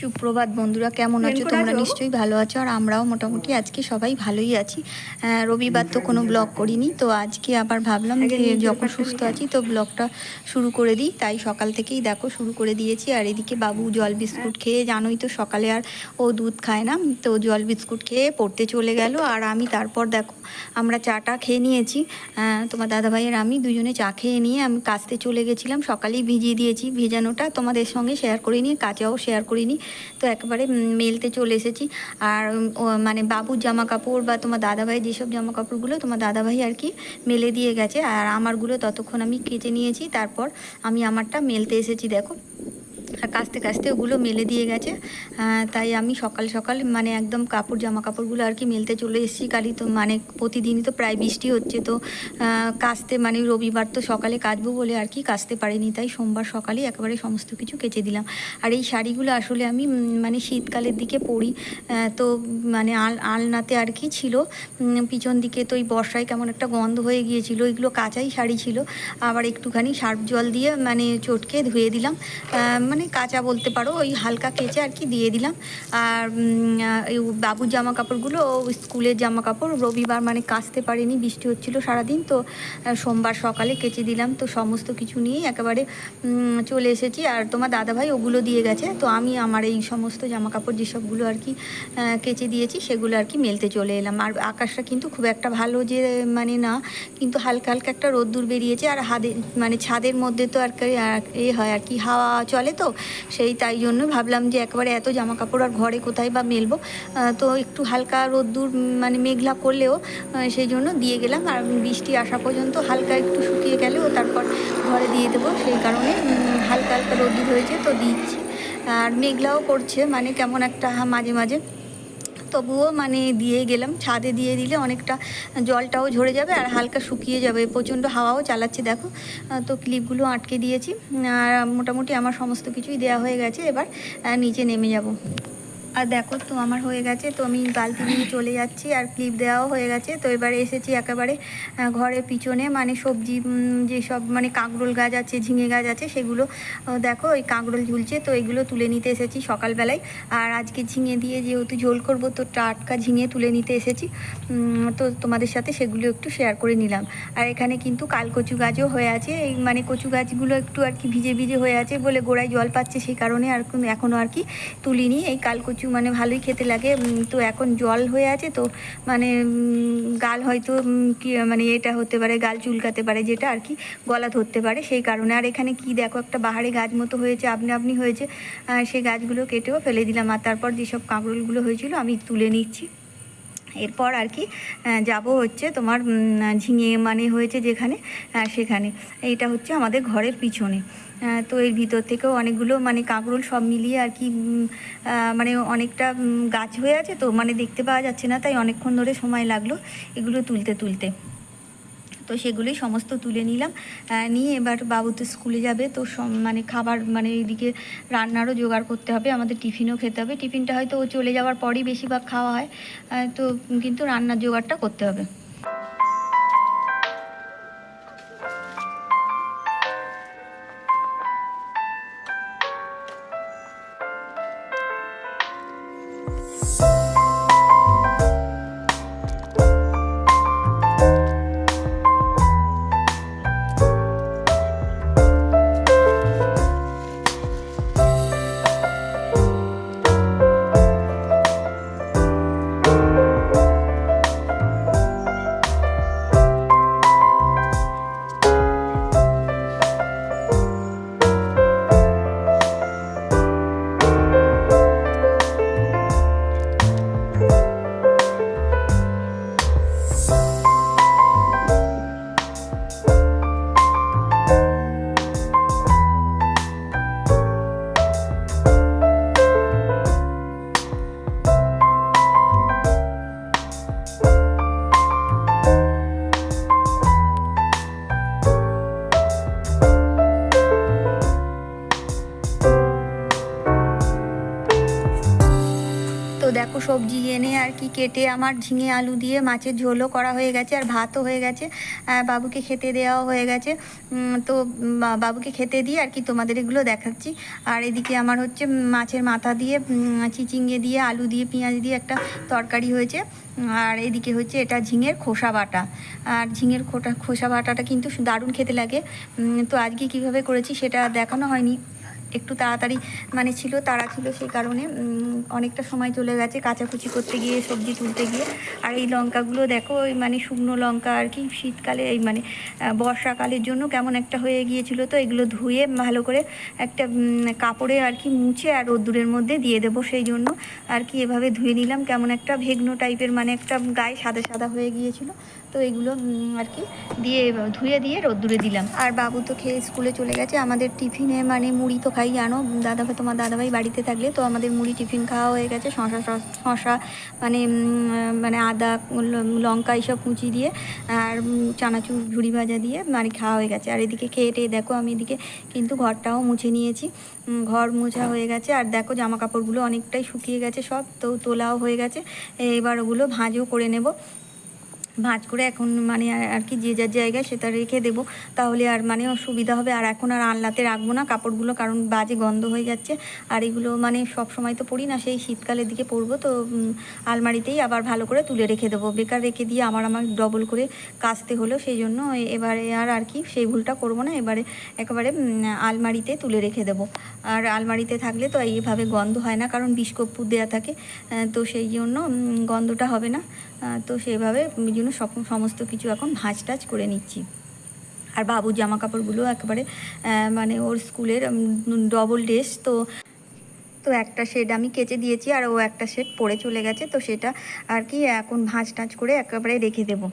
সুপ্রভাত বন্ধুরা কেমন আছো? তোমরা নিশ্চয়ই ভালো আছো আর আমরাও মোটামুটি আজকে সবাই ভালোই আছি। রবিবার তো কোনো ব্লগ করিনি তো আজকে আবার ভাবলাম যে যখন সুস্থ আছি তো ব্লগটা শুরু করে দিই। তাই সকাল থেকেই দেখো শুরু করে দিয়েছি। আর এদিকে বাবু জল বিস্কুট খেয়ে জানোই তো সকালে আর ও দুধ খায় না তো জল বিস্কুট খেয়ে পড়তে চলে গেল। আর আমি তারপর দেখো আমরা চাটা খেয়ে নিয়েছি। তোমার দাদাভাইয়ের আমি দুজনে চা খেয়ে নিয়ে আমি কাচতে চলে গেছিলাম। সকালেই ভিজিয়ে দিয়েছি ভেজানোটা। তোমাদের সঙ্গে শেয়ার করিনি কাচাও শেয়ার করিনি। তো একেবারে মেলতে চলে এসেছি। আর মানে বাবুর জামা কাপড় বা তোমার দাদাভাই যেসব জামা কাপড়গুলো তোমার দাদাভাই আর কি মেলে দিয়ে গেছে, আর আমারগুলো ততক্ষণ আমি কেচে নিয়েছি। তারপর আমি আমারটা মেলতে এসেছি, দেখো। আর কাচতে কাচতে ওগুলো মেলে দিয়ে গেছে। তাই আমি সকাল সকাল মানে একদম কাপড় জামা কাপড়গুলো আর কি মেলতে চলে এসেছি। কালি তো মানে প্রতিদিনই তো প্রায় বৃষ্টি হচ্ছে, তো কাচতে মানে রবিবার তো সকালে কাচবো বলে আর কি কাচতে পারিনি। তাই সোমবার সকালেই একেবারে সমস্ত কিছু কেচে দিলাম। আর এই শাড়িগুলো আসলে আমি মানে শীতকালের দিকে পরি। তো মানে আল, আলনাতে আর কি ছিল। পিছন দিকে তো এই বর্ষায় কেমন একটা গন্ধ হয়ে গিয়েছিল। এগুলো কাঁচাই শাড়ি ছিল। আবার একটুখানি সার্ফ জল দিয়ে মানে চটকে ধুয়ে দিলাম। মানে কাঁচা বলতে পারো, ওই হালকা কেচে আর কি দিয়ে দিলাম। আর বাবুর জামা কাপড়গুলো স্কুলের জামা কাপড় রবিবার মানে কাচতে পারিনি, বৃষ্টি হচ্ছিল সারাদিন, তো সোমবার সকালে কেচে দিলাম, তো সমস্ত কিছু নিয়েই একেবারে চলে এসেছি। আর তোমার দাদাভাই ওগুলো দিয়ে গেছে, তো আমি আমার এই সমস্ত জামা কাপড় যেসবগুলো আর কি কেচে দিয়েছি, সেগুলো আর কি মেলতে চলে এলাম। আর আকাশটা কিন্তু খুব একটা ভালো যে মানে না, কিন্তু হালকা হালকা একটা রোদ্দুর বেরিয়েছে, আর হাদে মানে ছাদের মধ্যে তো আর এ হয় আর কি, হাওয়া চলে তো সেই তাই জন্য ভাবলাম যে একবারে এত জামা কাপড় আর ঘরে কোথায় বা মেলবো। তো একটু হালকা রোদ্দুর মানে মেঘলা করলেও সেই জন্য দিয়ে গেলাম। আর বৃষ্টি আসা পর্যন্ত হালকা একটু শুকিয়ে গেলেও তারপর ঘরে দিয়ে দেবো। সেই কারণে হালকা হালকা রোদ্দুর হয়েছে, তো দিচ্ছি। আর মেঘলাও করছে মানে কেমন একটা মাঝে মাঝে। তবুও মানে দিয়ে গেলাম। ছাদে দিয়ে দিলে অনেকটা জলটাও ঝরে যাবে আর হালকা শুকিয়ে যাবে। প্রচণ্ড হাওয়াও চালাচ্ছে দেখো। তো ক্লিপগুলো আটকে দিয়েছি। আর মোটামুটি আমার সমস্ত কিছুই দেওয়া হয়ে গেছে। এবার নিচে নেমে যাব। আর দেখো তো, আমার হয়ে গেছে, তো আমি বালতি নিয়ে চলে যাচ্ছি আর ক্লিপ দেওয়াও হয়ে গেছে। তো এবারে এসেছি একেবারে ঘরের পিছনে মানে সবজি যেসব মানে কাঁকরোল গাছ আছে, ঝিঙে গাছ আছে, সেগুলো দেখো, ওই কাঁকরোল ঝুলছে, তো এগুলো তুলে নিতে এসেছি সকালবেলায়। আর আজকে ঝিঙে দিয়ে যেহেতু ঝোল করব, তো টাটকা ঝিঙে তুলে নিতে এসেছি। তো তোমাদের সাথে সেগুলো একটু শেয়ার করে নিলাম। আর এখানে কিন্তু কাল কচু গাছও হয়ে আছে, এই মানে কচু গাছগুলো একটু আর কি ভিজে ভিজে হয়ে আছে বলে গোড়ায় জল পাচ্ছে সেই কারণে আর এখনও আর কি তুলিনি। এই কাল কচু মানে ভালোই খেতে লাগে। তো এখন জল হয়ে আছে তো মানে গাল হয়তো কি মানে এটা হতে পারে, গাল চুলকাতে পারে যেটা আর কি, গলা ধরতে পারে সেই কারণে। আর এখানে কি দেখো, একটা বাহারে গাছ মতো হয়েছে, আপনি আপনি হয়েছে সেই গাছগুলো কেটেও ফেলে দিলাম। আর তারপর যেসব কাঁকরোলগুলো হয়েছিল আমি তুলে নিচ্ছি। এরপর আর কি যাব হচ্ছে তোমার ঝিঙে মানে হয়েছে যেখানে সেখানে। এইটা হচ্ছে আমাদের ঘরের পিছনে। তো এর ভিতর থেকেও অনেকগুলো মানে কাঁকরোল সব মিলিয়ে আর কি মানে অনেকটা গাছ হয়ে আছে তো মানে দেখতে পাওয়া যাচ্ছে না, তাই অনেকক্ষণ ধরে সময় লাগল এগুলো তুলতে তুলতে। তো সেগুলোই সমস্ত তুলে নিলাম নিয়ে এবার বাবু তো স্কুলে যাবে, তো মানে খাবার মানে এইদিকে রান্নারও জোগাড় করতে হবে, আমাদের টিফিনও খেতে হবে, টিফিনটা হয়তো ও চলে যাওয়ার পরই বেশিরভাগ খাওয়া হয় তো কিন্তু রান্নার জোগাড়টা করতে হবে। Thank you. সবজি এনে আর কি কেটে আমার ঝিঙে আলু দিয়ে মাছের ঝোলও করা হয়ে গেছে আর ভাতও হয়ে গেছে। বাবুকে খেতে দেওয়াও হয়ে গেছে। তো বাবুকে খেতে দিয়ে আর কি তোমাদের এগুলো দেখাচ্ছি। আর এদিকে আমার হচ্ছে মাছের মাথা দিয়ে চিচিঙ্গে দিয়ে, আলু দিয়ে, পেঁয়াজ দিয়ে একটা তরকারি হয়েছে। আর এদিকে হচ্ছে এটা ঝিঙের খোসা বাটা। আর ঝিঙের খোটা, খোসা বাটাটা কিন্তু দারুণ খেতে লাগে। তো আজকে কীভাবে করেছি সেটা দেখানো হয়নি। একটু তাড়াতাড়ি মানে ছিল, তাড়া ছিল সেই কারণে অনেকটা সময় চলে গেছে কাচাকুচি করতে গিয়ে, সবজি তুলতে গিয়ে। আর এই লঙ্কাগুলো দেখো, ওই মানে শুকনো লঙ্কা আর কি, শীতকালে এই মানে বর্ষাকালের জন্য কেমন একটা হয়ে গিয়েছিল তো, এগুলো ধুয়ে ভালো করে একটা কাপড়ে আর কি মুছে আর রোদ্দুরের মধ্যে দিয়ে দেবো সেই জন্য। আর কি এভাবে ধুয়ে নিলাম, কেমন একটা ভেগ্নো টাইপের মানে একটা গায়ে সাদা সাদা হয়ে গিয়েছিল। তো এগুলো আর কি দিয়ে ধুয়ে দিয়ে রোদ্দুরে দিলাম। আর বাবু তো খেয়ে স্কুলে চলে গেছে, আমাদের টিফিনে মানে মুড়ি তো খাই জানো, দাদাভাই, তোমার দাদাভাই বাড়িতে থাকলে তো আমাদের মুড়ি টিফিন খাওয়া হয়ে গেছে শশা শশা মানে মানে আদা লঙ্কা এইসব কুচি দিয়ে আর চানাচুর, ঝুড়ি ভাজা দিয়ে মানে খাওয়া হয়ে গেছে। আর এদিকে খেয়ে টেয়ে দেখো, আমি এদিকে কিন্তু ঘরটাও মুছে নিয়েছি। ঘর মোছা হয়ে গেছে আর দেখো জামা কাপড়গুলো অনেকটাই শুকিয়ে গেছে সব, তো তোলাও হয়ে গেছে। এবার ওগুলো ভাঁজও করে নেব। ভাঁজ করে এখন মানে আর- কি যে যার জায়গায় সেটা রেখে দেবো। তাহলে আর মানে সুবিধা হবে। আর এখন আর আনলাতে রাখব না কাপড়গুলো, কারণ বাজে গন্ধ হয়ে যাচ্ছে। আর এগুলো মানে সব সময় তো পরি না, সেই শীতকালের দিকে পরবো। তো আলমারিতেই আবার ভালো করে তুলে রেখে দেবো। বেকার রেখে দিয়ে আমার আমার ডবল করে কাচতে হলো, সেই জন্য এবারে আর আর কি সেই ভুলটা করব না। এবারে একেবারে আলমারিতে তুলে রেখে দেবো। আর আলমারিতে থাকলে তো এইভাবে গন্ধ হয় না, কারণ বিষকর্পূর দেওয়া থাকে তো সেই জন্য গন্ধটা হবে না। তো সেভাবে ওই জন্য সব সমস্ত কিছু এখন ভাঁজ টাজ করে নিচ্ছি। আর বাবুর জামা কাপড়গুলো একেবারে মানে ওর স্কুলের ডবল ড্রেস তো তো একটা শেড আমি কেচে দিয়েছি আর ও একটা শেড পরে চলে গেছে, তো সেটা আর কি এখন ভাঁজ টাঁচ করে একেবারে রেখে দেবো।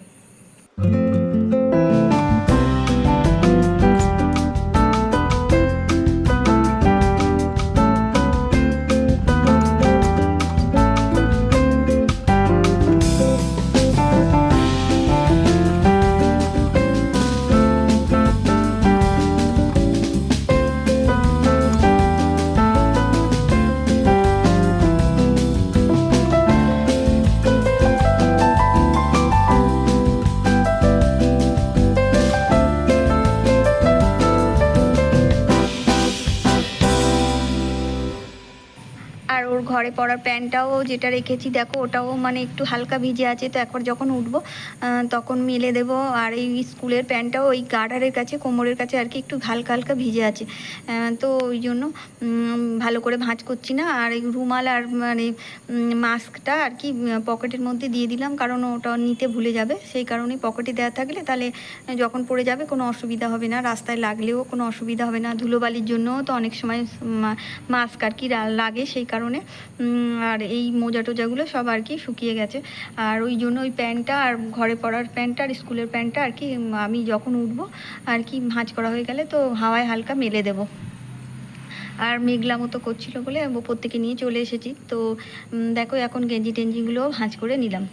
ওর ঘরে পরার প্যান্টটাও যেটা রেখেছি, দেখো ওটাও মানে একটু হালকা ভিজে আছে, তো একবার যখন উঠবো তখন মেলে দেব। আর এই স্কুলের প্যান্টটাও ওই গার্ডারের কাছে, কোমরের কাছে আর কি একটু হালকা হালকা ভিজে আছে। তো ওই জন্য ভালো করে ভাঁজ করছি না। আর এই রুমাল আর মানে মাস্কটা আর কি পকেটের মধ্যে দিয়ে দিলাম, কারণ ওটা নিতে ভুলে যাবে। সেই কারণেই পকেটে দেওয়া থাকলে তাহলে যখন পড়ে যাবে কোনো অসুবিধা হবে না। রাস্তায় লাগলেও কোনো অসুবিধা হবে না। ধুলোবালির জন্যও তো অনেক সময় মাস্ক আর কি লাগে, সেই কারণে উম, আর এই মোজা টোজাগুলো সব আর কি শুকিয়ে গেছে। আর ওই জন্য ওই প্যান্টটা আর ঘরে পরার প্যান্টটা আর স্কুলের প্যান্টটা আর কি আমি যখন উঠবো আর কি ভাঁজ করা হয়ে গেলে তো হাওয়ায় হালকা মেলে দেবো। আর মেঘলা মতো করছিল বলে ওপর থেকে নিয়ে চলে এসেছি। তো দেখো এখন গেঞ্জি টেঞ্জিগুলোও ভাঁজ করে নিলাম।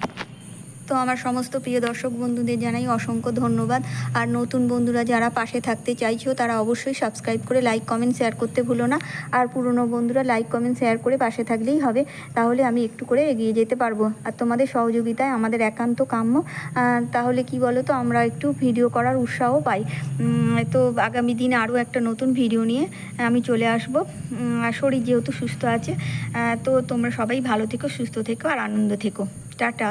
তো আমার সমস্ত প্রিয় দর্শক বন্ধুদের জানাই অসংখ্য ধন্যবাদ। আর নতুন বন্ধুরা যারা পাশে থাকতে চাইছো, তারা অবশ্যই সাবস্ক্রাইব করে লাইক কমেন্ট শেয়ার করতে ভুলো না। আর পুরনো বন্ধুরা লাইক কমেন্ট শেয়ার করে পাশে থাকলেই হবে। তাহলে আমি একটু করে এগিয়ে যেতে পারব। আর তোমাদের সহযোগিতায় আমাদের একান্ত কাম্য। তাহলে কি বলো তো আমরা একটু ভিডিও করার উৎসাহ পাই। তো আগামী দিনে আরও একটা নতুন ভিডিও নিয়ে আমি চলে আসব। আর শরীর যেহেতু সুস্থ আছে তো তোমরা সবাই ভালো থেকো, সুস্থ থেকো, আর আনন্দ থেকো। টাটা।